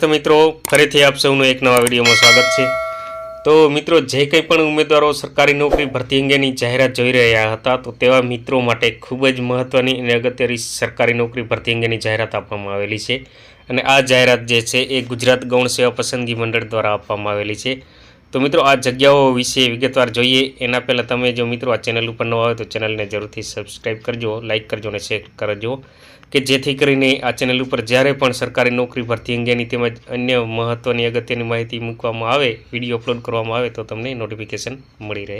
તો મિત્રો, ફરીથી આપ સૌનું એક નવા વિડીયોમાં સ્વાગત છે. તો મિત્રો, જે કંઈ પણ ઉમેદવારો સરકારી નોકરી ભરતી અંગેની જાહેરાત જોઈ રહ્યા હતા, તો તેવા મિત્રો માટે ખૂબ જ મહત્ત્વની અને અગત્યની સરકારી નોકરી ભરતી અંગેની જાહેરાત આપવામાં આવેલી છે. અને આ જાહેરાત જે છે એ ગુજરાત ગૌણ સેવા પસંદગી મંડળ દ્વારા આપવામાં આવેલી છે. તો મિત્રો આ જગ્યાઓ વિશે વિગતવાર જોઈએ. એના પહેલાં તમે જો મિત્રો આ ચેનલ ઉપર ન આવે તો ચેનલને જરૂરથી સબસ્ક્રાઈબ કરજો લાઇક કરજો અને શેર કરજો. કે જેથી કરીને આ ચેનલ ઉપર જ્યારે પણ સરકારી નોકરી ભરતી અંગેની તેમજ અન્ય મહત્ત્વની અગત્યની માહિતી મૂકવામાં આવે, વીડિયો અપલોડ કરવામાં આવે તો તમને નોટિફિકેશન મળી રહે.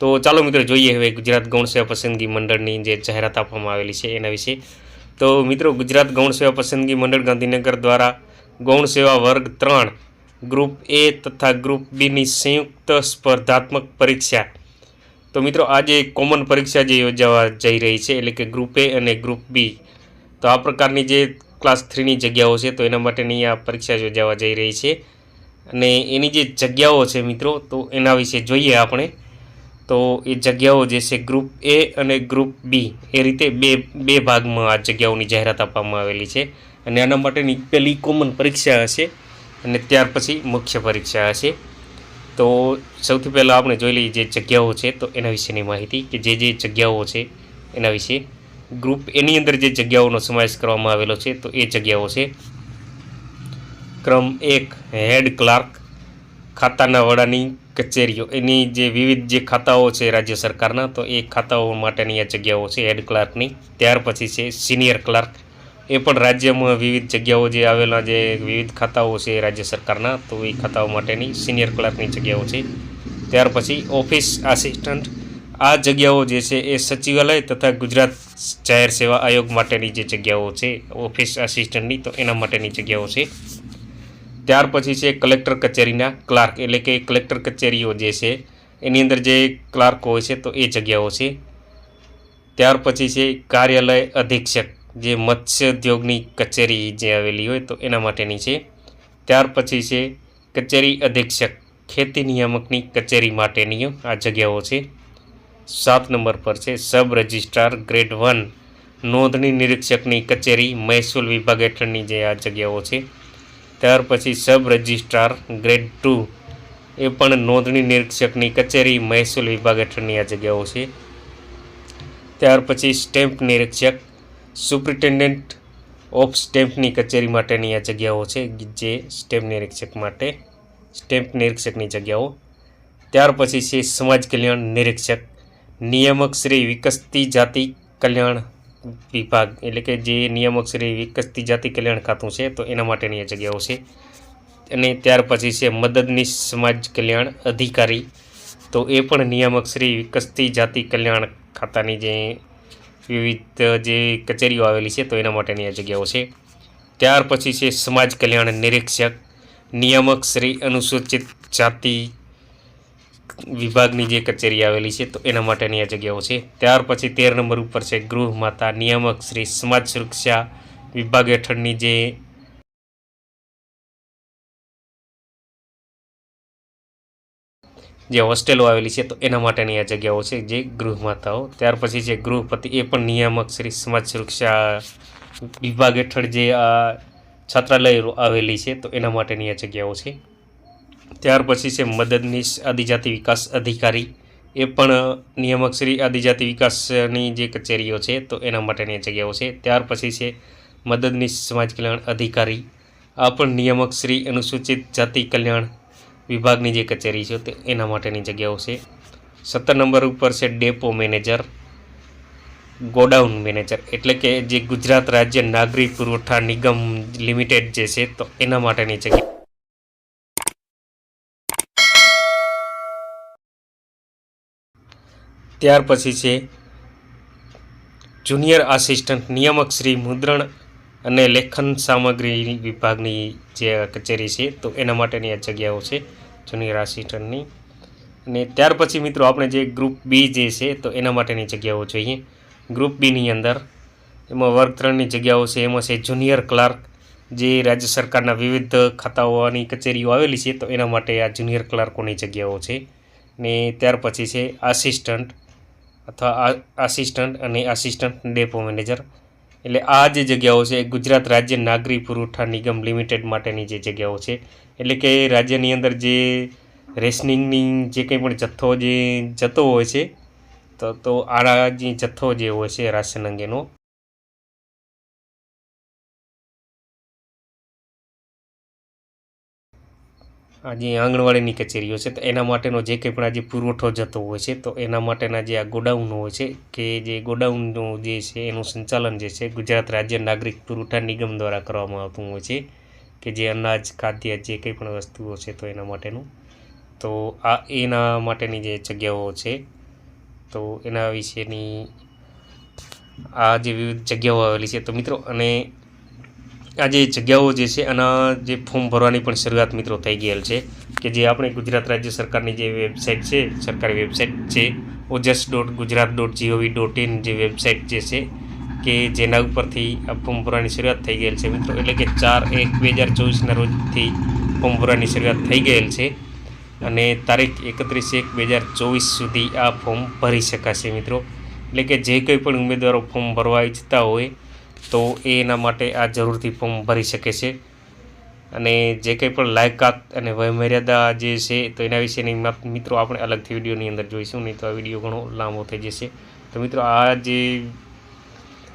તો ચાલો મિત્રો જોઈએ હવે ગુજરાત ગૌણ સેવા પસંદગી મંડળની જે જાહેરાત આપવામાં આવેલી છે એના વિશે. તો મિત્રો ગુજરાત ગૌણ સેવા પસંદગી મંડળ ગાંધીનગર દ્વારા ગૌણ સેવા વર્ગ ત્રણ ગ્રુપ એ તથા ગ્રુપ બીની સંયુક્ત સ્પર્ધાત્મક પરીક્ષા. તો મિત્રો, આજે કોમન પરીક્ષા જે યોજાવા જઈ રહી છે, એટલે કે ગ્રુપ એ અને ગ્રુપ બી. તો આ પ્રકારની જે ક્લાસ થ્રીની જગ્યાઓ છે, તો એના માટેની આ પરીક્ષા યોજાવા જઈ રહી છે. અને એની જે જગ્યાઓ છે મિત્રો, તો એના વિશે જોઈએ આપણે. તો એ જગ્યાઓ જે છે, ગ્રુપ એ અને ગ્રુપ બી, એ રીતે બે બે ભાગમાં આ જગ્યાઓની જાહેરાત આપવામાં આવેલી છે. અને આના માટેની પહેલી કોમન પરીક્ષા હશે. અને ત્યાર પછી મુખ્ય પરીક્ષા હશે. તો સૌથી પહેલાં આપણે જોઈ લઈએ જે જગ્યાઓ છે, તો એના વિશેની માહિતી કે જે જે જગ્યાઓ છે, એના વિશે. ગ્રુપ એની અંદર જે જગ્યાઓનો સમાવેશ કરવામાં આવેલો છે, તો એ જગ્યાઓ છે. ક્રમ એક, હેડ ક્લાર્ક, ખાતાના વડાની કચેરીઓ. એની જે વિવિધ જે ખાતાઓ છે રાજ્ય સરકારના, તો એ ખાતાઓ માટેની આ જગ્યાઓ છે, હેડ ક્લાર્કની. ત્યાર પછી છે, સિનિયર ક્લાર્ક. એ પણ રાજ્યમાં વિવિધ જગ્યાઓ જે આવેલા જે વિવિધ ખાતાઓ છે રાજ્ય સરકારના, તો એ ખાતાઓ માટેની સિનિયર ક્લાર્કની જગ્યાઓ છે. ત્યાર પછી ઓફિસ આસિસ્ટન્ટ આ જગ્યાઓ જે છે એ સચિવાલય તથા ગુજરાત જાહેર સેવા આયોગ માટેની જે જગ્યાઓ છે ઓફિસ આસિસ્ટન્ટની તો એના માટેની જગ્યાઓ છે. ત્યાર પછી છે કલેક્ટર કચેરીના ક્લાર્ક એટલે કે કલેક્ટર કચેરીઓ જે છે, એની અંદર જે ક્લાર્ક હોય છે, તો એ જગ્યાઓ છે. ત્યાર પછી છે કાર્યાલય અધિક્ષક જે મત્સ્ય ઉદ્યોગની કચેરી જે આવેલી હોય તો એના માટેની છે. ત્યાર પછી છે કચેરી અધિક્ષક, ખેતી નિયામકની કચેરી માટેની આ જગ્યાઓ છે. સાત નંબર પર છે સબ રજિસ્ટ્રાર ગ્રેડ વન નોંધણી નિરીક્ષકની કચેરી મહેસૂલ વિભાગ હેઠળની જે આ જગ્યાઓ છે. ત્યાર પછી sub registrar grade two A પણ નોંધણી નિરીક્ષકની કચેરી મહેસૂલ વિભાગ હેઠળની આ જગ્યાઓ છે. ત્યાર પછી સ્ટેમ્પ નિરીક્ષક સુપ્રિન્ટેન્ડન્ટ ઓફ સ્ટેમ્પની કચેરી માટેની આ જગ્યાઓ છે, જે સ્ટેમ્પ નિરીક્ષક માટે, સ્ટેમ્પ નિરીક્ષકની જગ્યાઓ. ત્યાર પછી છે, સમાજ કલ્યાણ નિરીક્ષક, નિયામક શ્રી વિકસતી જાતિ કલ્યાણ વિભાગ, એટલે કે જે નિયામક શ્રી વિકસતી જાતિ કલ્યાણ ખાતું છે, તો એના માટેની આ જગ્યાઓ છે. અને ત્યાર પછી છે, મદદનીશ સમાજ કલ્યાણ અધિકારી, તો એ પણ નિયામક શ્રી વિકસતી જાતિ કલ્યાણ ખાતાની જે વિવિધ જે કચેરીઓ આવેલી છે, તો એના માટેની આ જગ્યાઓ છે. ત્યાર પછી છે, સમાજ કલ્યાણ નિરીક્ષક, નિયામક શ્રી અનુસૂચિત જાતિ વિભાગની જે કચેરી આવેલી છે, તો એના માટેની આ જગ્યાઓ છે. ત્યાર પછી તેર નંબર ઉપર છે, ગૃહ માતા નિયામક શ્રી સમાજ સુરક્ષા વિભાગ હેઠળની જે જે હોસ્ટેલો આવેલી છે, તો એના માટેની આ જગ્યાઓ છે જે ગૃહ માતાઓ. ત્યાર પછી છે ગૃહપતિ એ પણ નિયામક શ્રી સમાજ સુરક્ષા વિભાગ હેઠળ જે આ છાત્રાલય આવેલી છે, તો એના માટેની આ જગ્યાઓ છે. ત્યાર પછી છે મદદનીશ આદિજાતિ વિકાસ અધિકારી. એ પણ નિયામક શ્રી આદિજાતિ વિકાસની જે કચેરીઓ છે, તો એના માટેની જગ્યાઓ છે. ત્યાર પછી છે મદદનીશ સમાજ કલ્યાણ અધિકારી. આ પણ નિયામક શ્રી અનુસૂચિત જાતિ કલ્યાણ વિભાગની જે કચેરી છે તે એના માટેની જગ્યાઓ છે. સત્તર નંબર ઉપર છે ડેપો મેનેજર, ગોડાઉન મેનેજર. એટલે કે જે ગુજરાત રાજ્ય નાગરિક પુરવઠા નિગમ લિમિટેડ જે છે તો એના માટેની જગ્યા. ત્યાર પછી છે જુનિયર આસિસ્ટન્ટ નિયામક શ્રી મુદ્રણ અને લેખન સામગ્રી વિભાગની જે કચેરી છે તો એના માટેની આ જગ્યાઓ છે. જુનિયર આસિસ્ટન્ટની અને ત્યાર પછી મિત્રો આપણે જે ગ્રુપ બી જે છે, તો એના માટેની જગ્યાઓ જોઈએ. ગ્રુપ બીની અંદર એમાં વર્ગ ત્રણની જગ્યાઓ છે, એમાં છે જુનિયર ક્લાર્ક જે રાજ્ય સરકારના વિવિધ ખાતાઓની કચેરીઓ આવેલી છે, તો એના માટે આ જુનિયર ક્લાર્કોની જગ્યાઓ છે. ને ત્યાર પછી છે આસિસ્ટન્ટ અથવા આસિસ્ટન્ટ અને આસિસ્ટન્ટ ડેપો મેનેજર એટલે આ જે જગ્યાઓ છે ગુજરાત રાજ્ય નાગરિક પુરવઠા નિગમ લિમિટેડ માટેની જે જગ્યાઓ છે, એટલે કે રાજ્યની અંદર જે રેશનિંગની જે કંઈ પણ જથ્થો જે જતો હોય છે, તો તો આ જે જથ્થો જે હોય છે રાશન અંગેનો આ જે આંગણવાડીની કચેરીઓ છે, તો એના માટેનો જે કંઈ પણ આજે પુરવઠો જતો હોય છે, તો એના માટેના જે આ ગોડાઉનો હોય છે, કે જે ગોડાઉનનું જે છે, એનું સંચાલન જે છે, ગુજરાત રાજ્ય નાગરિક પુરવઠા નિગમ દ્વારા કરવામાં આવતું હોય છે, કે જે અનાજ, ખાદ્ય, જે કંઈ પણ વસ્તુઓ છે, તો એના માટેનું. તો આ એના માટેની જે જગ્યાઓ છે, તો એના વિશેની આ જે વિવિધ જગ્યાઓ આવેલી છે, તો મિત્રો, અને આ જે જગ્યાઓ જે છે, આના જે ફોર્મ ભરવાની પણ શરૂઆત મિત્રો થઈ ગયેલ છે કે જે આપણે ગુજરાત રાજ્ય સરકારની જે વેબસાઇટ છે, સરકારી વેબસાઇટ છે, Ojas dot Gujarat dot GOV dot in જે વેબસાઇટ જે છે કે જેના ઉપરથી આ ફોર્મ ભરવાની શરૂઆત થઈ ગયેલ છે મિત્રો. એટલે કે ચાર એક બે હજાર ચોવીસના રોજથી ફોર્મ ભરવાની શરૂઆત થઈ ગયેલ છે અને તારીખ એકત્રીસ એક બે હજાર ચોવીસ સુધી આ ફોર્મ ભરી શકાશે મિત્રો. એટલે કે જે કંઈ પણ ઉમેદવારો ફોર્મ ભરવા ઈચ્છતા હોય તો એ એના માટે આ જરૂરથી ફોર્મ ભરી શકે છે. અને જે કંઈ પણ લાયકાત અને વયમર્યાદા જે છે, તો એના વિશેની મિત્રો આપણે અલગથી વિડીયોની અંદર જોઈશું, નહીં તો આ વીડિયો ઘણો લાંબો થઈ જશે. તો મિત્રો, આ જે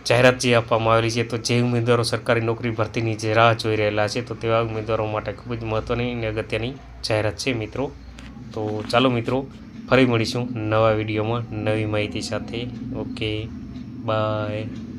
જાહેરાત જે આપવામાં આવેલી છે, તો જે ઉમેદવારો સરકારી નોકરી ભરતીની જે રાહ જોઈ રહેલા છે, તો તેવા ઉમેદવારો માટે ખૂબ જ મહત્ત્વની અને અગત્યની જાહેરાત છે મિત્રો. તો ચાલો મિત્રો, ફરી મળીશું નવા વિડીયોમાં નવી માહિતી સાથે. Okay, bye.